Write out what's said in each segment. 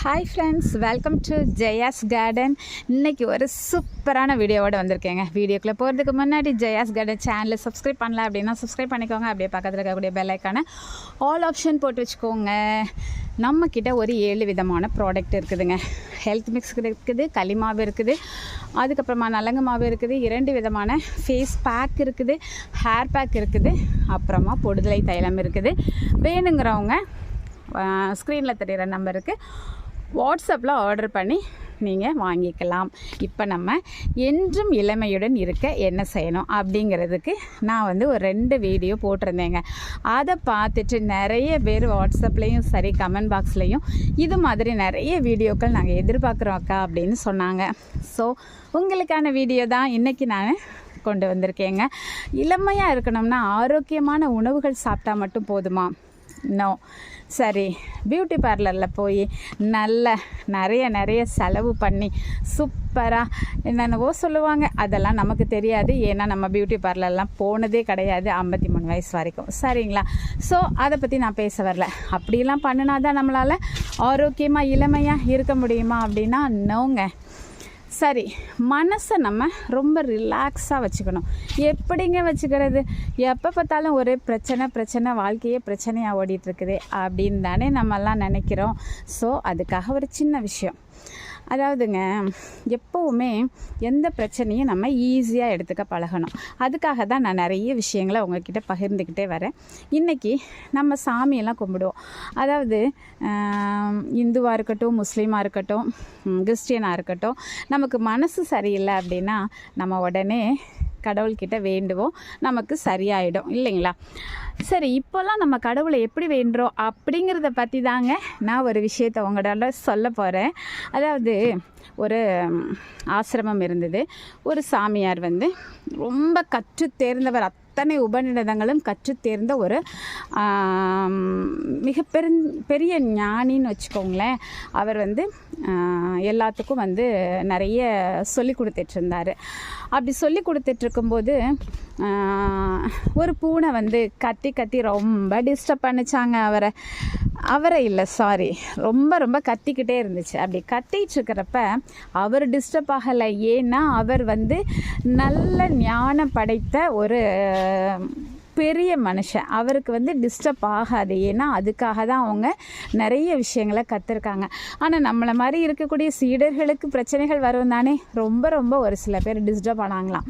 Hi friends welcome to Jaya's garden இன்னைக்கு ஒரு சூப்பரான வீடியோவோட வந்திருக்கேங்க. வீடியோக்குள்ளே போகிறதுக்கு முன்னாடி ஜெயாஸ் கார்டன் சேனலை சப்ஸ்கிரைப் பண்ணல அப்படின்னா சப்ஸ்கிரைப் பண்ணிக்கோங்க. அப்படியே பக்கத்தில் இருக்கக்கூடிய பெலைக்கான ஆல் ஆப்ஷன் போட்டு வச்சுக்கோங்க. நம்மக்கிட்ட ஒரு ஏழு விதமான ப்ராடக்ட் இருக்குதுங்க. ஹெல்த் மிக்ஸ் இருக்குது களி மாவு இருக்குது அதுக்கப்புறமா நலங்கு மாவு இருக்குது இரண்டு விதமான ஃபேஸ் பேக் இருக்குது ஹேர் பேக் இருக்குது அப்புறமா பொடுதலை தைலம் இருக்குது. வேணுங்கிறவங்க ஸ்க்ரீனில் தெரிகிற நம்பருக்கு வாட்ஸ்அப்பில் ஆர்டர் பண்ணி நீங்கள் வாங்கிக்கலாம். இப்போ நம்ம என்றும் இளமையுடன் இருக்க என்ன செய்யணும் அப்படிங்கிறதுக்கு நான் வந்து ஒரு ரெண்டு வீடியோ போட்டிருந்தேங்க. அதை பார்த்துட்டு நிறைய பேர் வாட்ஸ்அப்லேயும் சரி கமெண்ட் பாக்ஸ்லேயும் இது மாதிரி நிறைய வீடியோக்கள் நாங்கள் எதிர்பார்க்குறோம் அக்கா அப்படின்னு சொன்னாங்க. ஸோ உங்களுக்கான வீடியோ தான் இன்றைக்கி நான் கொண்டு வந்திருக்கேங்க. இளமையாக இருக்கணும்னா ஆரோக்கியமான உணவுகள் சாப்பிட்டா மட்டும் போதுமா? நோ சரி பியூட்டி பார்லரில் போய் நல்ல நிறைய நிறைய செலவு பண்ணி சூப்பராக என்னென்னவோ சொல்லுவாங்க. அதெல்லாம் நமக்கு தெரியாது. ஏன்னா நம்ம பியூட்டி பார்லர்லாம் போனதே கிடையாது ஐம்பத்தி மூணு வயசு வரைக்கும். சரிங்களா? ஸோ அதை பற்றி நான் பேச வரல. அப்படிலாம் பண்ணினா தான் நம்மளால் ஆரோக்கியமாக இளமையாக இருக்க முடியுமா அப்படின்னா நோங்க சரி மனசை நம்ம ரொம்ப ரிலாக்ஸாக வச்சுக்கணும். எப்படிங்க வச்சுக்கிறது? எப்போ பார்த்தாலும் ஒரே பிரச்சனை பிரச்சனை வாழ்க்கையே பிரச்சனையாக ஓடிட்டுருக்குது அப்படின்னு தானே நம்மெல்லாம் நினைக்கிறோம். ஸோ அதுக்காக ஒரு சின்ன விஷயம். அதாவதுங்க எப்போவுமே எந்த பிரச்சனையும் நம்ம ஈஸியாக எடுத்துக்க பழகணும். அதுக்காக தான் நான் நிறைய விஷயங்களை உங்ககிட்ட பகிர்ந்துக்கிட்டே வரேன். இன்றைக்கி நம்ம சாமியெல்லாம் கும்பிடுவோம். அதாவது இந்துவாக இருக்கட்டும் முஸ்லீமாக இருக்கட்டும் கிறிஸ்டியனாக இருக்கட்டும் நமக்கு மனசு சரியில்லை அப்படின்னா நம்ம உடனே கடவுள்கிட்ட வேண்டுவோம் நமக்கு சரியாயிடும் இல்லைங்களா? சரி இப்போல்லாம் நம்ம கடவுளை எப்படி வேண்டுறோம் அப்படிங்கிறத பற்றி தாங்க நான் ஒரு விஷயத்தை உங்களோட சொல்ல போகிறேன் அதாவது ஒரு ஆசிரமம் இருந்தது. ஒரு சாமியார் வந்து ரொம்ப கற்று தேர்ந்தவர் அத்தனை உபநிடதங்களும் கற்றுத்தேர்ந்த ஒரு மிக பெரு பெரிய ஞானின்னு வச்சுக்கோங்களேன். அவர் வந்து எல்லாத்துக்கும் வந்து நிறைய சொல்லி கொடுத்துட்ருந்தார். அப்படி சொல்லி கொடுத்துட்ருக்கும்போது ஒரு பூனை வந்து கத்தி கத்தி ரொம்ப டிஸ்டர்ப் பண்ணிச்சாங்க அவரை. அவரை இல்லை சாரி ரொம்ப ரொம்ப கத்திக்கிட்டே இருந்துச்சு. அப்படி கத்திட்டு இருக்கிறப்ப அவர் டிஸ்டர்ப் ஆகலை. ஏன்னா அவர் வந்து நல்ல ஞானம் படைத்த ஒரு பெரிய மனுஷன். அவருக்கு வந்து டிஸ்டர்ப் ஆகாது. ஏன்னா அதுக்காக தான் அவங்க நிறைய விஷயங்களை கற்றுருக்காங்க ஆனால் நம்மளை மாதிரி இருக்கக்கூடிய சீடர்களுக்கு பிரச்சனைகள் வரும் தானே? ரொம்ப ரொம்ப ஒரு சில பேர் டிஸ்டர்ப் ஆனாங்களாம்.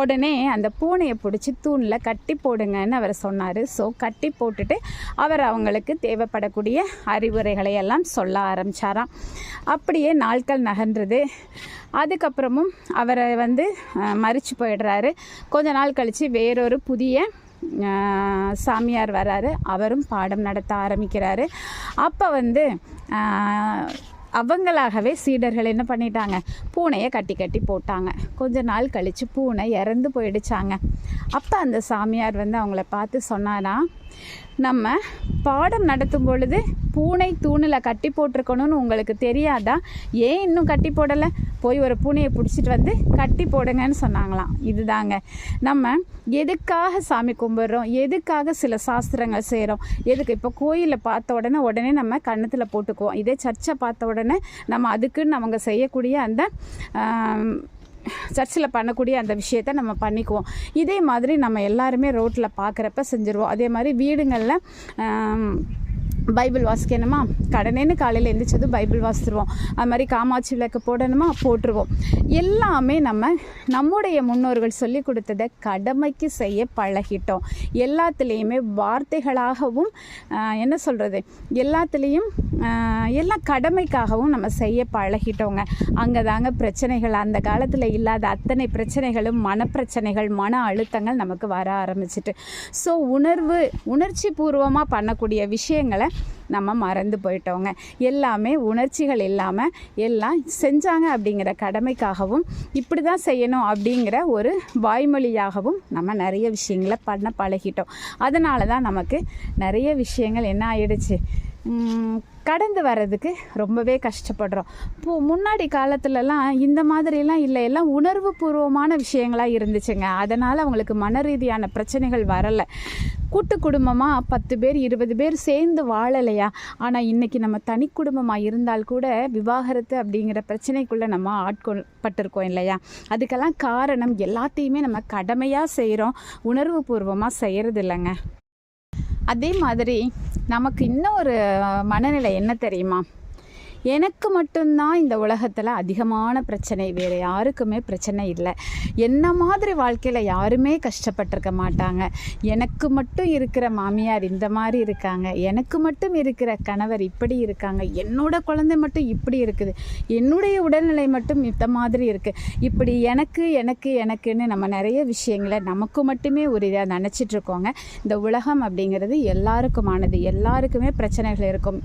உடனே அந்த பூனையை பிடிச்சி தூணில் கட்டி போடுங்கன்னு அவர் சொன்னார். ஸோ கட்டி போட்டுட்டு அவர் அவங்களுக்கு தேவைப்படக்கூடிய அறிவுரைகளை எல்லாம் சொல்ல ஆரம்பிச்சாராம். அப்படியே நாட்கள் நகன்றது அதுக்கப்புறமும் அவரை வந்து மறித்து போயிடுறாரு. கொஞ்ச நாள் கழித்து வேறொரு புதிய சாமியார் வராரு. அவரும் பாடம் நடத்த ஆரம்பிக்கிறாரு. அப்போ வந்து அவங்களாகவே சீடர்கள் என்ன பண்ணிட்டாங்க? பூனையை கட்டி கட்டி போட்டாங்க. கொஞ்ச நாள் கழித்து பூனை இறந்து போயிடுச்சாங்க. அப்போ அந்த சாமியார் வந்து அவங்கள பார்த்து சொன்னாரா நம்ம பாடம் நடத்தும் பொழுது பூனை தூணில் கட்டி போட்டிருக்கணும்னு உங்களுக்கு தெரியாதா? ஏன் இன்னும் கட்டி போடலை? போய் ஒரு பூனையை பிடிச்சிட்டு வந்து கட்டி போடுங்கன்னு சொன்னாங்களாம். இதுதாங்க. நம்ம எதுக்காக சாமி கும்பிட்றோம்? எதுக்காக சில சாஸ்திரங்கள் செய்கிறோம் எதுக்கு? இப்போ கோயிலில் பார்த்த உடனே உடனே நம்ம கண்ணத்தில் போட்டுக்குவோம். இதே சர்ச்சை பார்த்த உடனே நம்ம அதுக்குன்னு அவங்க செய்யக்கூடிய அந்த சர்ச்சில் பண்ணக்கூடிய அந்த விஷயத்த நம்ம பண்ணிக்குவோம். இதே மாதிரி நம்ம எல்லாருமே ரோட்டில் பார்க்குறப்ப செஞ்சுருவோம். அதே மாதிரி வீடுங்களில் பைபிள் வாசிக்கணுமா? கடனேன்னு காலையில் எழுந்திரிச்சது பைபிள் வாசிடுவோம் அது மாதிரி காமாட்சி விளக்கு போடணுமா? போட்டுருவோம். எல்லாமே நம்ம நம்முடைய முன்னோர்கள் சொல்லி கொடுத்ததை கடமைக்கு செய்ய பழகிட்டோம். எல்லாத்துலேயுமே வார்த்தைகளாகவும் என்ன சொல்கிறது எல்லாத்துலேயும் எல்லாம் கடமைக்காகவும் நம்ம செய்ய பழகிட்டோங்க. அங்கே தாங்க பிரச்சனைகள். அந்த காலத்தில் இல்லாத அத்தனை பிரச்சனைகளும் மனப்பிரச்சனைகள் மன அழுத்தங்கள் நமக்கு வர ஆரம்பிச்சிட்டு. ஸோ உணர்வு உணர்ச்சி பூர்வமாக பண்ணக்கூடிய விஷயங்களை நம்ம மறந்து போயிட்டோங்க எல்லாமே உணர்ச்சிகள் இல்லாமல் எல்லாம் செஞ்சாங்க அப்படிங்கிற கடமைக்காகவும் இப்படி தான் செய்யணும் அப்படிங்கிற ஒரு வாய்மொழியாகவும் நம்ம நிறைய விஷயங்களை பண்ண பழகிட்டோம். அதனால தான் நமக்கு நிறைய விஷயங்கள் என்ன ஆயிடுச்சு? கடந்து வர்றதுக்கு ரொம்பவே கஷ்டப்படுறோம். இப்போ முன்னாடி காலத்துலலாம் இந்த மாதிரிலாம் இல்லை. எல்லாம் உணர்வு பூர்வமான விஷயங்களாக இருந்துச்சுங்க. அதனால் அவங்களுக்கு மன ரீதியான பிரச்சனைகள் வரலை. கூட்டு குடும்பமாக பத்து பேர் இருபது பேர் சேர்ந்து வாழலையா? ஆனால் இன்றைக்கி நம்ம தனி குடும்பமாக இருந்தால் கூட விவாகரத்து அப்படிங்கிற பிரச்சனைக்குள்ளே நம்ம ஆட்கொள்ளப்பட்டிருக்கோம் இல்லையா? அதுக்கெல்லாம் காரணம் எல்லாத்தையுமே நம்ம கடமையாக செய்கிறோம் உணர்வு பூர்வமாக செய்கிறது இல்லைங்க. அதே மாதிரி நமக்கு இன்னும் ஒரு மனநிலை என்ன தெரியுமா? எனக்கு மட்டும்தான் இந்த உலகத்தில் அதிகமான பிரச்சனை. வேறு யாருக்குமே பிரச்சனை இல்லை. என்ன மாதிரி வாழ்க்கையில் யாருமே கஷ்டப்பட்டிருக்க மாட்டாங்க. எனக்கு மட்டும் இருக்கிற மாமியார் இந்த மாதிரி இருக்காங்க. எனக்கு மட்டும் இருக்கிற கணவர் இப்படி இருக்காங்க. என்னோட குழந்தை மட்டும் இப்படி இருக்குது. என்னுடைய உடல்நிலை மட்டும் இந்த மாதிரி இருக்குது இப்படி எனக்கு எனக்கு எனக்குன்னு நம்ம நிறைய விஷயங்களை நமக்கு மட்டுமே ஒரு இதாக நினச்சிட்டு இருக்கோங்க. இந்த உலகம் அப்படிங்கிறது எல்லாருக்குமானது. எல்லாருக்குமே பிரச்சனைகள் இருக்கும்.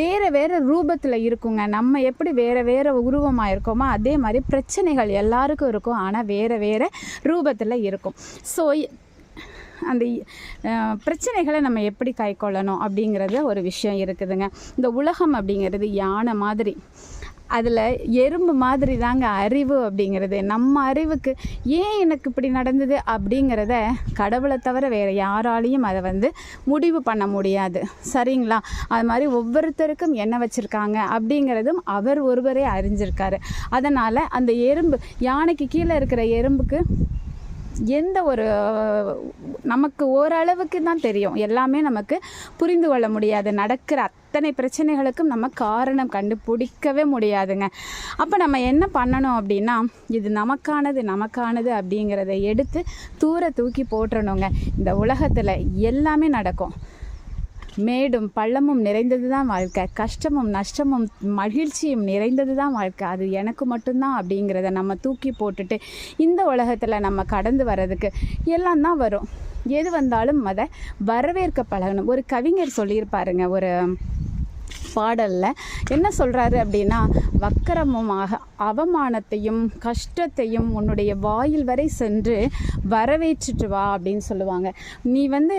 வேறு வேறு ரூபத்தில் இருக்குங்க. நம்ம எப்படி வேறு வேறு உருவமாக இருக்கோமோ அதே மாதிரி பிரச்சனைகள் எல்லாருக்கும் இருக்கும். ஆனால் வேறு வேறு ரூபத்தில் இருக்கும். ஸோ அந்த பிரச்சனைகளை நம்ம எப்படி கைக்கொள்ளணும் அப்படிங்கிறது ஒரு விஷயம் இருக்குதுங்க. இந்த உலகம் அப்படிங்கிறது யானை மாதிரி. அதில் எறும்பு மாதிரி தாங்க அறிவு அப்படிங்கிறது. நம்ம அறிவுக்கு ஏன் எனக்கு இப்படி நடந்தது அப்படிங்கிறத கடவுளை தவிர வேறு யாராலையும் அதை வந்து முடிவு பண்ண முடியாது. சரிங்களா? அது மாதிரி ஒவ்வொருத்தருக்கும் என்ன வச்சுருக்காங்க அப்படிங்கிறதும் அவர் ஒருவரே அறிஞ்சிருக்காரு. அதனால் அந்த எறும்பு யானைக்கு கீழே இருக்கிற எறும்புக்கு எந்த ஒரு நமக்கு ஓரளவுக்கு தான் தெரியும். எல்லாமே நமக்கு புரிந்து கொள்ள முடியாது. நடக்கிற அத்தனை பிரச்சனைகளுக்கும் நம்ம காரணம் கண்டுபிடிக்கவே முடியாதுங்க. அப்போ நம்ம என்ன பண்ணணும் அப்படின்னா இது நமக்கானது நமக்கானது அப்படிங்கிறத எடுத்து தூர தூக்கி போட்டுறணுங்க. இந்த உலகத்தில் எல்லாமே நடக்கும். மேடும் பள்ளமும் நிறைந்தது தான் வாழ்க்கை. கஷ்டமும் நஷ்டமும் மகிழ்ச்சியும் நிறைந்தது தான் வாழ்க்கை. அது எனக்கு மட்டும்தான் அப்படிங்கிறத நம்ம தூக்கி போட்டுட்டு இந்த உலகத்தில் நம்ம கடந்து வர்றதுக்கு எல்லாம் தான் வரும். எது வந்தாலும் அதை வரவேற்க பழகணும். ஒரு கவிஞர் சொல்லியிருப்பாருங்க. ஒரு பாடலில் என்ன சொல்கிறாரு அப்படின்னா வக்கரமுமாக அவமானத்தையும் கஷ்டத்தையும் உன்னுடைய வாயில் வரை சென்று வரவேற்றுட்டு வா அப்படின்னு சொல்லுவாங்க. நீ வந்து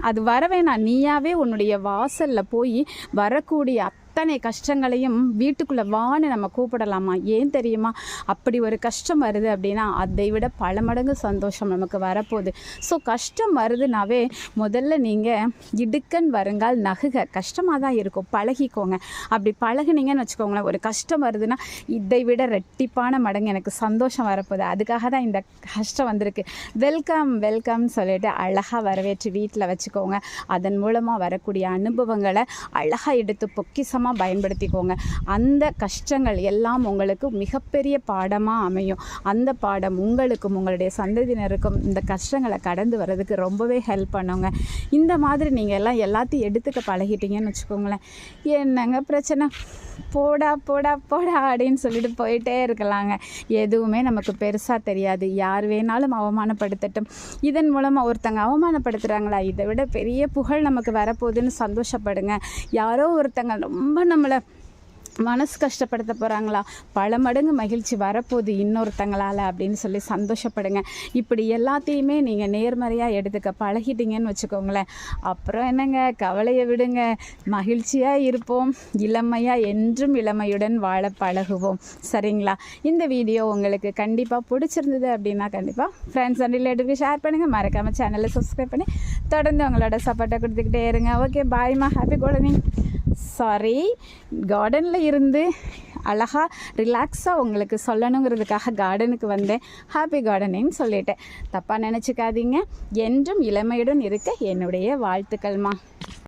அது வரவேணா நீயாவே உன்னுடைய வாசலில் போய் வரக்கூடிய அத்தனை கஷ்டங்களையும் வீட்டுக்குள்ளே வான்னு நம்ம கூப்பிடலாமா? ஏன் தெரியுமா? அப்படி ஒரு கஷ்டம் வருது அப்படின்னா அதை விட பல மடங்கு சந்தோஷம் நமக்கு வரப்போகுது. ஸோ கஷ்டம் வருதுனாவே முதல்ல நீங்கள் இடுக்கன் வருங்கால் நகுக. கஷ்டமாக தான் இருக்கும். பழகிக்கோங்க. அப்படி பழகுனீங்கன்னு வச்சுக்கோங்களேன் ஒரு கஷ்டம் வருதுன்னா இதை விட ரெட்டிப்பான மடங்கு எனக்கு சந்தோஷம் வரப்போகுது. அதுக்காக தான் இந்த கஷ்டம் வந்திருக்கு. வெல்கம் வெல்கம்னு சொல்லிட்டு அழகாக வரவேற்று வீட்டில் வச்சுக்கோங்க. அதன் மூலமாக வரக்கூடிய அனுபவங்களை அழகாக எடுத்து பொக்கிசமாக பயன்படுத்திக்கோங்க. அந்த கஷ்டங்கள் எல்லாம் உங்களுக்கு மிகப்பெரிய பாடமாக அமையும். அந்த பாடம் உங்களுக்கும் உங்களுடைய சந்ததியினருக்கும் இந்த கஷ்டங்களை கடந்து வர்றதுக்கு ரொம்பவே ஹெல்ப் பண்ணுங்க. இந்த மாதிரி நீங்கள் எல்லாம் எல்லாத்தையும் எடுத்துக்க பழகிட்டீங்கன்னு வச்சுக்கோங்களேன். என்னங்க பிரச்சனை? போடா போடா போடா அப்படின்னு சொல்லிட்டு போயிட்டே இருக்கலாங்க. எதுவுமே நமக்கு பெருசாக தெரியாது. யார் வேணாலும் அவமானப்படுத்தட்டும். இதன் மூலமாக ஒருத்தங்க அவமானப்படுத்துகிறாங்களா இதை விட பெரிய புகழ் நமக்கு வரப்போகுதுன்னு சந்தோஷப்படுங்க. யாரோ ஒருத்தங்க ரொம்ப நம்மளை மனசு கஷ்டப்படுத்த போகிறாங்களா பல மடங்கு மகிழ்ச்சி வரப்போகுது இன்னொருத்தங்களால் அப்படின்னு சொல்லி சந்தோஷப்படுங்க. இப்படி எல்லாத்தையுமே நீங்கள் நேர்மறையாக எடுத்துக்க பழகிட்டீங்கன்னு வச்சுக்கோங்களேன். அப்புறம் என்னங்க? கவலையை விடுங்க. மகிழ்ச்சியாக இருப்போம். இளமையாக என்றும் இளமையுடன் வாழ பழகுவோம். சரிங்களா? இந்த வீடியோ உங்களுக்கு கண்டிப்பாக பிடிச்சிருந்தது அப்படின்னா கண்டிப்பாக ஃப்ரெண்ட்ஸ் அண்ட் ரிலேட்டிவ்க்கு ஷேர் பண்ணுங்கள் மறக்காமல் சேனலை சப்ஸ்கிரைப் பண்ணி தொடர்ந்து உங்களோட சப்போர்ட்டை கொடுத்துக்கிட்டே இருங்க. ஓகே பாய்மா ஹாப்பி குழந்தைங்க சாரி கார்டனில் இருந்து அழகாக ரிலாக்ஸாக உங்களுக்கு சொல்லணுங்கிறதுக்காக கார்டனுக்கு வந்தேன். ஹாப்பி கார்டனின்னு சொல்லிட்டேன் தப்பாக நினச்சிக்காதீங்க. என்றும் இளமையுடன் இருக்க என்னுடைய வாழ்த்துக்கள்மா.